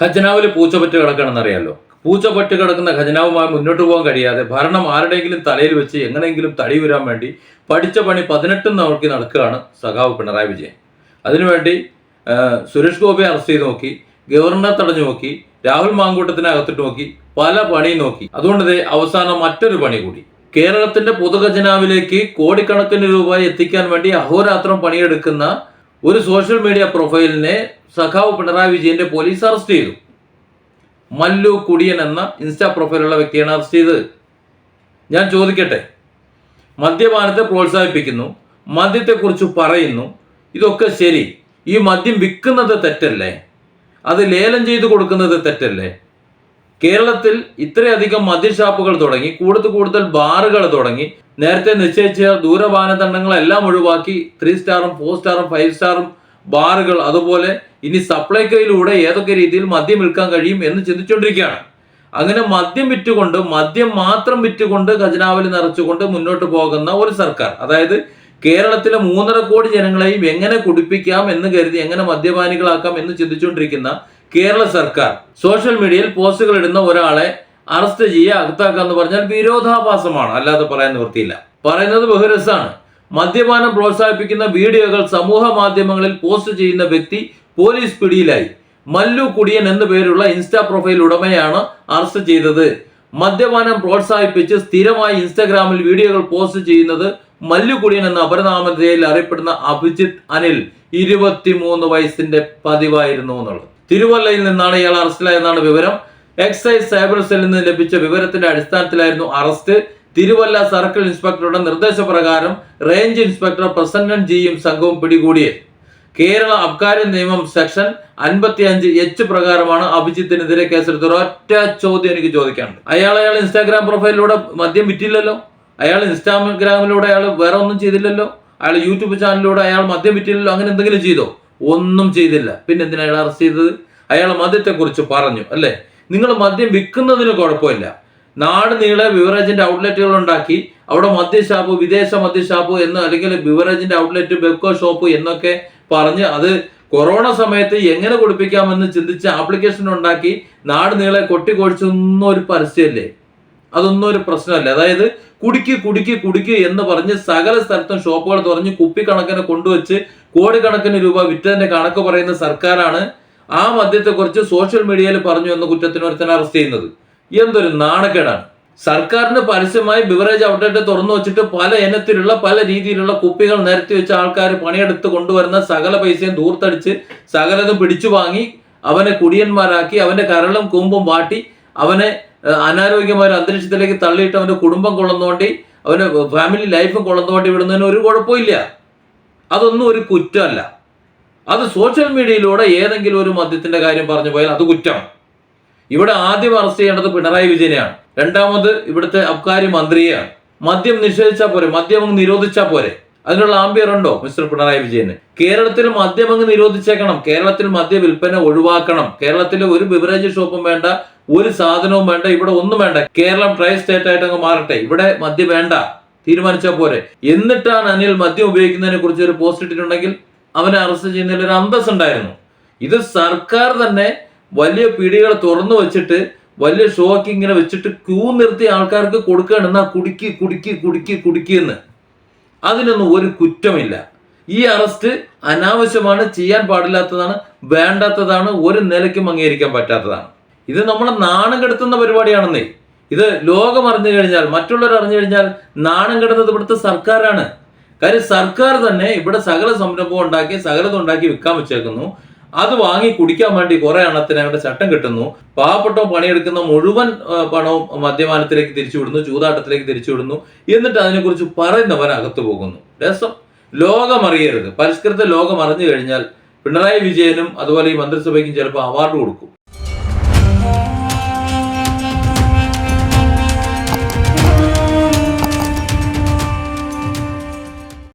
ഖജനാവിൽ പൂച്ചപ്പറ്റ് കിടക്കണമെന്നറിയാലോ പൂച്ചപ്പറ്റ് കിടക്കുന്ന ഖജനാവുമായി മുന്നോട്ട് പോകാൻ കഴിയാതെ ഭരണം ആരുടെയെങ്കിലും തലയിൽ വെച്ച് എങ്ങനെയെങ്കിലും തടി വരാൻ വേണ്ടി പഠിച്ച പണി പതിനെട്ടും നോക്കി നടക്കുകയാണ് സഖാവ് പിണറായി വിജയൻ. അതിനുവേണ്ടി സുരേഷ് ഗോപിയെ അറസ്റ്റ് ചെയ്ത് നോക്കി ഗവർണറെ തടഞ്ഞു നോക്കി രാഹുൽ മാങ്കൂട്ടത്തിനെ അകത്തിട്ട് നോക്കി പല പണിയും നോക്കി. അതുകൊണ്ട് അവസാനം മറ്റൊരു പണി കൂടി. കേരളത്തിന്റെ പൊതുഖജനാവിലേക്ക് കോടിക്കണക്കിന് രൂപ എത്തിക്കാൻ വേണ്ടി അഹോരാത്രം പണിയെടുക്കുന്ന ഒരു സോഷ്യൽ മീഡിയ പ്രൊഫൈലിനെ സഖാവ് പിണറായി വിജയന്റെ പോലീസ് അറസ്റ്റ് ചെയ്തു. മല്ലു കുടിയൻ എന്ന ഇൻസ്റ്റാ പ്രൊഫൈലുള്ള വ്യക്തിയാണ് അറസ്റ്റ് ചെയ്തത്. ഞാൻ ചോദിക്കട്ടെ? മദ്യപാനത്തെ പ്രോത്സാഹിപ്പിക്കുന്നു മദ്യത്തെക്കുറിച്ച് പറയുന്നു ഇതൊക്കെ ശരി. ഈ മദ്യം വിൽക്കുന്നത് തെറ്റല്ലേ? അത് ലേലം ചെയ്ത് കൊടുക്കുന്നത് തെറ്റല്ലേ? കേരളത്തിൽ ഇത്രയധികം മദ്യഷാപ്പുകൾ തുടങ്ങി കൂടുതൽ കൂടുതൽ ബാറുകൾ തുടങ്ങി നേരത്തെ നിശ്ചയിച്ച ദൂരമാനദണ്ഡങ്ങളെല്ലാം ഒഴിവാക്കി ത്രീ സ്റ്റാറും ഫോർ സ്റ്റാറും ഫൈവ് സ്റ്റാറും ബാറുകൾ അതുപോലെ ഇനി സപ്ലൈക്കോയിലൂടെ ഏതൊക്കെ രീതിയിൽ മദ്യം വിൽക്കാൻ കഴിയും എന്ന് ചിന്തിച്ചുകൊണ്ടിരിക്കുകയാണ്. അങ്ങനെ മദ്യം വിറ്റുകൊണ്ട് മദ്യം മാത്രം വിറ്റുകൊണ്ട് ഖജനാവിൽ നിറച്ചുകൊണ്ട് മുന്നോട്ട് പോകുന്ന ഒരു സർക്കാർ. അതായത് കേരളത്തിലെ മൂന്നര കോടി ജനങ്ങളെയും എങ്ങനെ കുടിപ്പിക്കാം എന്ന് കരുതി എങ്ങനെ മദ്യപാനികളാക്കാം എന്ന് ചിന്തിച്ചുകൊണ്ടിരിക്കുന്ന കേരള സർക്കാർ സോഷ്യൽ മീഡിയയിൽ പോസ്റ്റുകൾ ഇടുന്ന ഒരാളെ അറസ്റ്റ് ചെയ്യുക അകത്താക്കുക എന്ന് പറഞ്ഞാൽ വിരോധാഭാസമാണ്. അല്ലാതെ പറയാൻ നിവൃത്തിയില്ല. പറയുന്നത് ബഹുരസാണ് മദ്യപാനം പ്രോത്സാഹിപ്പിക്കുന്ന വീഡിയോകൾ സമൂഹ മാധ്യമങ്ങളിൽ പോസ്റ്റ് ചെയ്യുന്ന വ്യക്തി പോലീസ് പിടിയിലായി. മല്ലു കുടിയൻ എന്ന പേരുള്ള ഇൻസ്റ്റാ പ്രൊഫൈൽ ഉടമയാണ് അറസ്റ്റ് ചെയ്തത്. മദ്യപാനം പ്രോത്സാഹിപ്പിച്ച് സ്ഥിരമായി ഇൻസ്റ്റാഗ്രാമിൽ വീഡിയോകൾ പോസ്റ്റ് ചെയ്യുന്നത് മല്ലു കുടിയൻ എന്ന അപരനാമധേയയിൽ അറിയപ്പെടുന്ന അഭിജിത്ത് അനിൽ. ഇരുപത്തിമൂന്ന് വയസ്സിന്റെ പതിവായിരുന്നു എന്നുള്ളത്. തിരുവല്ലയിൽ നിന്നാണ് ഇയാൾ അറസ്റ്റിലായെന്നാണ് വിവരം. എക്സൈസ് സൈബർ സെല്ലിൽ നിന്ന് ലഭിച്ച വിവരത്തിന്റെ അടിസ്ഥാനത്തിലായിരുന്നു അറസ്റ്റ് തിരുവല്ല സർക്കിൾ ഇൻസ്പെക്ടറുടെ നിർദ്ദേശപ്രകാരം റേഞ്ച് ഇൻസ്പെക്ടർ പ്രസന്നൻ ജിയും സംഘവും പിടികൂടിയത്. കേരള അബ്കാരി നിയമം സെക്ഷൻ അൻപത്തി അഞ്ച് എച്ച് പ്രകാരമാണ് അഭിജിത്തിനെതിരെ കേസെടുത്ത ഒറ്റ ചോദ്യം എനിക്ക് ചോദിക്കാനുണ്ട്. അയാൾ അയാൾ ഇൻസ്റ്റാഗ്രാം പ്രൊഫൈലിലൂടെ മദ്യം വിറ്റില്ലല്ലോ? അയാൾ ഇൻസ്റ്റാഗ്രാമിലൂടെ അയാൾ വേറെ ഒന്നും ചെയ്തില്ലല്ലോ? അയാൾ യൂട്യൂബ് ചാനലിലൂടെ അയാൾ മദ്യം വിറ്റില്ലല്ലോ? അങ്ങനെ എന്തെങ്കിലും ചെയ്തോ? ഒന്നും ചെയ്തില്ല. പിന്നെ എന്തിനാണ് അയാൾ അറസ്റ്റ് ചെയ്തത്? അയാൾ മദ്യത്തെക്കുറിച്ച് പറഞ്ഞു അല്ലേ? നിങ്ങൾ മദ്യം വിൽക്കുന്നതിന് കുഴപ്പമില്ല. നാട് നീളെ ബിവറേജിന്റെ ഔട്ട്ലെറ്റുകൾ ഉണ്ടാക്കി അവിടെ മദ്യഷാപ്പ് വിദേശ മദ്യഷാപ്പ് എന്ന് അല്ലെങ്കിൽ ബിവറേജിന്റെ ഔട്ട്ലെറ്റ് ബെക്കോ ഷോപ്പ് എന്നൊക്കെ പറഞ്ഞ് അത് കൊറോണ സമയത്ത് എങ്ങനെ കുടിപ്പിക്കാമെന്ന് ചിന്തിച്ച് ആപ്ലിക്കേഷൻ ഉണ്ടാക്കി നാട് നീളെ കൊട്ടിക്കൊഴിച്ചൊന്നും ഒരു പരസ്യമല്ലേ? അതൊന്നും ഒരു പ്രശ്നമല്ല. അതായത് കുടിക്ക് കുടിക്ക് കുടിക്ക് എന്ന് പറഞ്ഞ് സകല സ്ഥലത്തും ഷോപ്പുകൾ തുറഞ്ഞ് കുപ്പിക്കണക്കിന് കൊണ്ടുവച്ച് കോടിക്കണക്കിന് രൂപ വിറ്റതിന്റെ കണക്ക് പറയുന്ന സർക്കാരാണ് ആ മദ്യത്തെക്കുറിച്ച് സോഷ്യൽ മീഡിയയിൽ പറഞ്ഞു എന്ന കുറ്റത്തിന് ഒരുത്തനെ അറസ്റ്റ് ചെയ്യുന്നത്. എന്തൊരു നാണക്കേടാണ്. സർക്കാരിന് പരസ്യമായി ബിവറേജ് ഔട്ട്ലെറ്റ് തുറന്നു വെച്ചിട്ട് പല ഇനത്തിലുള്ള പല രീതിയിലുള്ള കുപ്പികൾ നിരത്തി വെച്ച ആൾക്കാർ പണിയെടുത്ത് കൊണ്ടുവരുന്ന സകല പൈസയും ദൂർത്തടിച്ച് സകലതും പിടിച്ചു വാങ്ങി അവനെ കുടിയന്മാരാക്കി അവന്റെ കരളും കൊമ്പും വാട്ടി അവനെ അനാരോഗ്യമായ ഒരു അന്തരീക്ഷത്തിലേക്ക് തള്ളിയിട്ട് അവന്റെ കുടുംബം കൊള്ളുന്നോണ്ടി അവന്റെ ഫാമിലി ലൈഫും കൊള്ളുന്നോണ്ടി വിടുന്നതിന് ഒരു കുഴപ്പമില്ല അതൊന്നും ഒരു കുറ്റമല്ല. അത് സോഷ്യൽ മീഡിയയിലൂടെ ഏതെങ്കിലും ഒരു മദ്യത്തിന്റെ കാര്യം പറഞ്ഞു പോയാൽ അത് കുറ്റം. ഇവിടെ ആദ്യം അറസ്റ്റ് ചെയ്യേണ്ടത് പിണറായി വിജയനെയാണ്. രണ്ടാമത് ഇവിടുത്തെ അബ്കാരി മന്ത്രിയാണ് മദ്യം നിഷേധിച്ചാൽ പോരെ മദ്യം അങ്ങ് നിരോധിച്ചാൽ പോരെ. അതിനുള്ള ആംബിയർ ഉണ്ടോ മിസ്റ്റർ പിണറായി വിജയന്? കേരളത്തിൽ മദ്യം അങ്ങ് നിരോധിച്ചേക്കണം. കേരളത്തിൽ മദ്യ വിൽപ്പന ഒഴിവാക്കണം. കേരളത്തിൽ ഒരു ബിവറേജ് ഷോപ്പും വേണ്ട ഒരു സാധനവും വേണ്ട ഇവിടെ ഒന്നും വേണ്ട. കേരളം ട്രൈ സ്റ്റേറ്റ് ആയിട്ട് അങ്ങ് മാറട്ടെ. ഇവിടെ മദ്യം വേണ്ട. തീരുമാനിച്ചാൽ പോരെ. എന്നിട്ടാണ് അനിൽ മദ്യം ഉപയോഗിക്കുന്നതിനെ കുറിച്ച് ഒരു പോസ്റ്റ് ഇട്ടിട്ടുണ്ടെങ്കിൽ അവനെ അറസ്റ്റ് ചെയ്യുന്നതിൽ ഒരു അന്തസ് ഉണ്ടായിരുന്നു ഇത് സർക്കാർ തന്നെ വലിയ പിടികൾ തുറന്നു വെച്ചിട്ട് വലിയ ഷോക്ക് ഇങ്ങനെ വെച്ചിട്ട് ക്യൂ നിർത്തി ആൾക്കാർക്ക് കൊടുക്കുകയാണ്. എന്നാ കുടുക്കി കുടുക്കി കുടുക്കി കുടുക്കിയെന്ന് അതിനൊന്നും ഒരു കുറ്റമില്ല. ഈ അറസ്റ്റ് അനാവശ്യമാണ് ചെയ്യാൻ പാടില്ലാത്തതാണ് വേണ്ടാത്തതാണ് ഒരു നിലയ്ക്കും അംഗീകരിക്കാൻ പറ്റാത്തതാണ്. ഇത് നമ്മളെ നാണം കെടുത്തുന്ന പരിപാടിയാണെന്നേ. ഇത് ലോകം അറിഞ്ഞു കഴിഞ്ഞാൽ മറ്റുള്ളവർ അറിഞ്ഞു കഴിഞ്ഞാൽ നാണം കെടുന്നത് ഇവിടുത്തെ സർക്കാരാണ്. കാര്യം സർക്കാർ തന്നെ ഇവിടെ സകല സംരംഭം ഉണ്ടാക്കി സകലതും ഉണ്ടാക്കി വിൽക്കാൻ വെച്ചേക്കുന്നു. അത് വാങ്ങി കുടിക്കാൻ വേണ്ടി കുറെ എണ്ണത്തിന് അവരുടെ ചട്ടം കിട്ടുന്നു. പാവപ്പെട്ടവൻ പണിയെടുക്കുന്ന മുഴുവൻ പണവും മദ്യപാനത്തിലേക്ക് തിരിച്ചുവിടുന്നു ചൂതാട്ടത്തിലേക്ക് തിരിച്ചുവിടുന്നു. എന്നിട്ട് അതിനെക്കുറിച്ച് പറയുന്നവൻ അകത്തു പോകുന്നു. രസം. ലോകമറിയരുത്. പരിഷ്കൃത ലോകം അറിഞ്ഞു കഴിഞ്ഞാൽ പിണറായി വിജയനും അതുപോലെ ഈ മന്ത്രിസഭയ്ക്കും ചിലപ്പോൾ അവാർഡ് കൊടുക്കും.